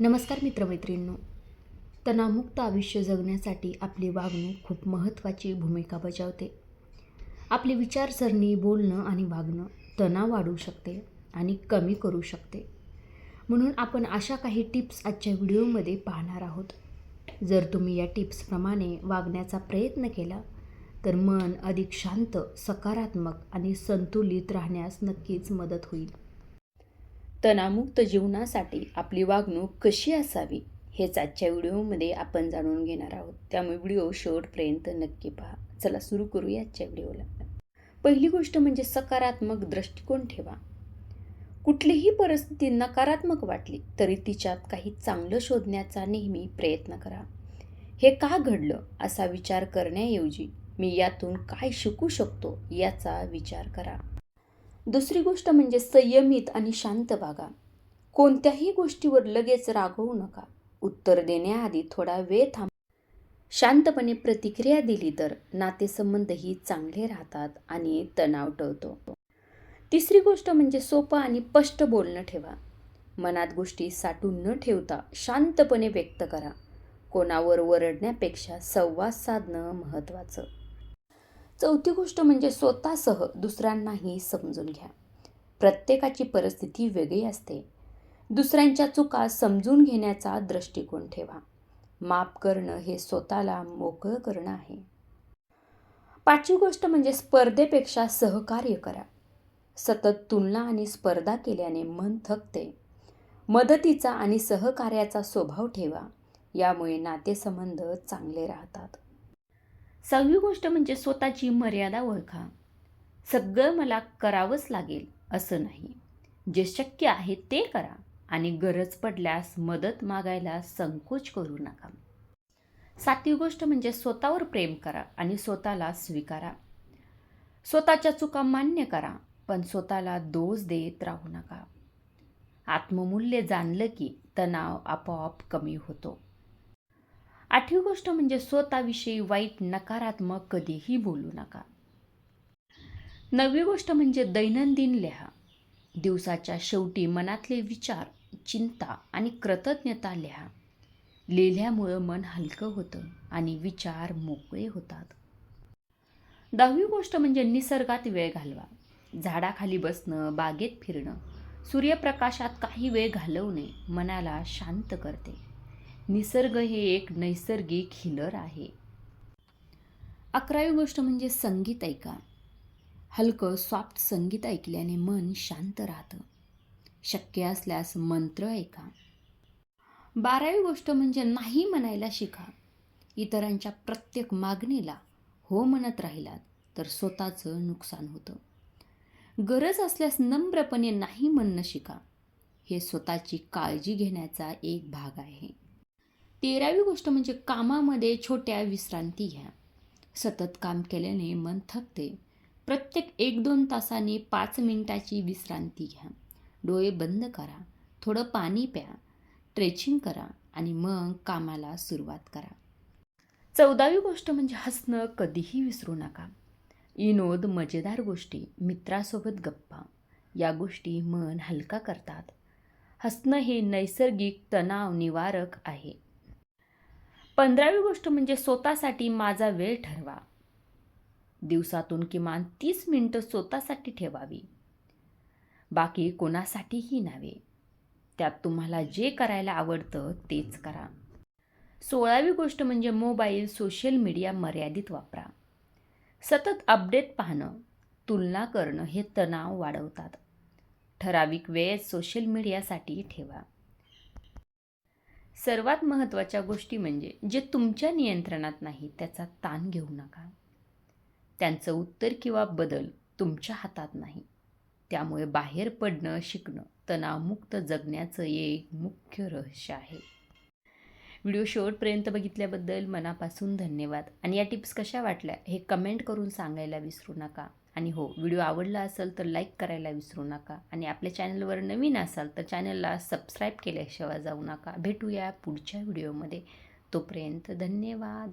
नमस्कार मित्रमैत्रिणींनो. तणावमुक्त आयुष्य जगण्यासाठी आपली वागणूक खूप महत्त्वाची भूमिका बजावते. आपली विचारसरणी बोलणं आणि वागणं तणाव वाढवू शकते आणि कमी करू शकते. म्हणून आपण अशा काही टिप्स आजच्या व्हिडिओमध्ये पाहणार आहोत. जर तुम्ही या टिप्सप्रमाणे वागण्याचा प्रयत्न केला तर मन अधिक शांत सकारात्मक आणि संतुलित राहण्यास नक्कीच मदत होईल. तणावमुक्त जीवनासाठी आपली वागणूक कशी असावी हेच आजच्या व्हिडिओमध्ये आपण जाणून घेणार आहोत. त्यामुळे व्हिडिओ शेवटपर्यंत नक्की पहा. चला सुरू करूया आजच्या व्हिडिओला. पहिली गोष्ट म्हणजे सकारात्मक दृष्टिकोन ठेवा. कुठलीही परिस्थिती नकारात्मक वाटली तरी तिच्यात काही चांगलं शोधण्याचा नेहमी प्रयत्न करा. हे का घडलं असा विचार करण्याऐवजी मी यातून काय शिकू शकतो याचा विचार करा. दुसरी गोष्ट म्हणजे संयमित आणि शांत वागा. कोणत्याही गोष्टीवर लगेच रागवू नका. उत्तर देण्याआधी थोडा वेळ थांब. शांतपणे प्रतिक्रिया दिली तर नातेसंबंधही चांगले राहतात आणि तणाव टळतो. तिसरी गोष्ट म्हणजे सोपं आणि स्पष्ट बोलणं ठेवा. मनात गोष्टी साठून न ठेवता शांतपणे व्यक्त करा. कोणावर वरडण्यापेक्षा संवाद साधणं महत्त्वाचं. चौथी गोष्ट म्हणजे स्वतःसह दुसऱ्यांनाही समजून घ्या. प्रत्येकाची परिस्थिती वेगळी असते. दुसऱ्यांच्या चुका समजून घेण्याचा दृष्टिकोन ठेवा. माफ करणं हे स्वतःला मोकळं करणं आहे. पाचवी गोष्ट म्हणजे स्पर्धेपेक्षा सहकार्य करा. सतत तुलना आणि स्पर्धा केल्याने मन थकते. मदतीचा आणि सहकार्याचा स्वभाव ठेवा. यामुळे नातेसंबंध चांगले राहतात. सहावी गोष्ट म्हणजे स्वतःची मर्यादा ओळखा. सगळं मला करावंच लागेल असं नाही. जे शक्य आहे ते करा आणि गरज पडल्यास मदत मागायला संकोच करू नका. सातवी गोष्ट म्हणजे स्वतःवर प्रेम करा आणि स्वतःला स्वीकारा. स्वतःच्या चुका मान्य करा पण स्वतःला दोष देत राहू नका. आत्ममूल्य जाणलं की तणाव आपोआप कमी होतो. आठवी गोष्ट म्हणजे स्वतःविषयी वाईट नकारात्मक कधीही बोलू नका. नववी गोष्ट म्हणजे दैनंदिन लिहा. दिवसाच्या शेवटी मनातले विचार चिंता आणि कृतज्ञता लिहा. लिहिल्यामुळं मन हलकं होतं आणि विचार मोकळे होतात. दहावी गोष्ट म्हणजे निसर्गात वेळ घालवा. झाडाखाली बसणं बागेत फिरणं सूर्यप्रकाशात काही वेळ घालवणे मनाला शांत करते. निसर्ग हे एक नैसर्गिक हिलर आहे. अकरावी गोष्ट म्हणजे संगीत ऐका. हलकं सॉफ्ट संगीत ऐकल्याने मन शांत राहतं. शक्य असल्यास मंत्र ऐका. बारावी गोष्ट म्हणजे नाही म्हणायला शिका. इतरांच्या प्रत्येक मागणीला हो म्हणत राहिलात तर स्वतःचं नुकसान होतं. गरज असल्यास नम्रपणे नाही म्हणणं शिका. हे स्वतःची काळजी घेण्याचा एक भाग आहे. तेरावी गोष्ट म्हणजे कामामध्ये छोट्या विश्रांती घ्या. सतत काम केल्याने मन थकते. प्रत्येक एक दोन तासाने पाच मिनिटाची विश्रांती घ्या. डोळे बंद करा. थोडं पाणी प्या. ट्रेचिंग करा आणि मग कामाला सुरुवात करा. चौदावी गोष्ट म्हणजे हसणं कधीही विसरू नका. विनोद मजेदार गोष्टी मित्रासोबत गप्पा या गोष्टी मन हलका करतात. हसणं हे नैसर्गिक तणाव निवारक आहे. पंधरावी गोष्ट म्हणजे स्वतःसाठी माझा वेळ ठरवा. दिवसातून किमान तीस मिनटं स्वतःसाठी ठेवावी. बाकी कोणासाठीही नव्हे. त्यात तुम्हाला जे करायला आवडतं तेच करा. सोळावी गोष्ट म्हणजे मोबाईल सोशल मीडिया मर्यादित वापरा. सतत अपडेट पाहणं तुलना करणं हे तणाव वाढवतात. ठराविक वेळ सोशल मीडियासाठी ठेवा. सर्वात महत्त्वाच्या गोष्टी म्हणजे जे तुमच्या नियंत्रणात नाही त्याचा ताण घेऊ नका. त्यांचं उत्तर किंवा बदल तुमच्या हातात नाही. त्यामुळे बाहेर पडणं शिकणं तणावमुक्त जगण्याचं एक मुख्य रहस्य आहे. व्हिडिओ शेवटपर्यंत बघितल्याबद्दल मनापासून धन्यवाद. आणि या टिप्स कशा वाटल्या हे कमेंट करून सांगायला विसरू नका. आणि हो व्हिडिओ आवडला असेल तर लाईक करायला विसरू नका. आणि आपल्या चॅनलवर नवीन असाल तर चॅनलला सबस्क्राईब केल्याशिवाय जाऊ नका. भेटूया पुढच्या व्हिडिओमध्ये. तोपर्यंत धन्यवाद.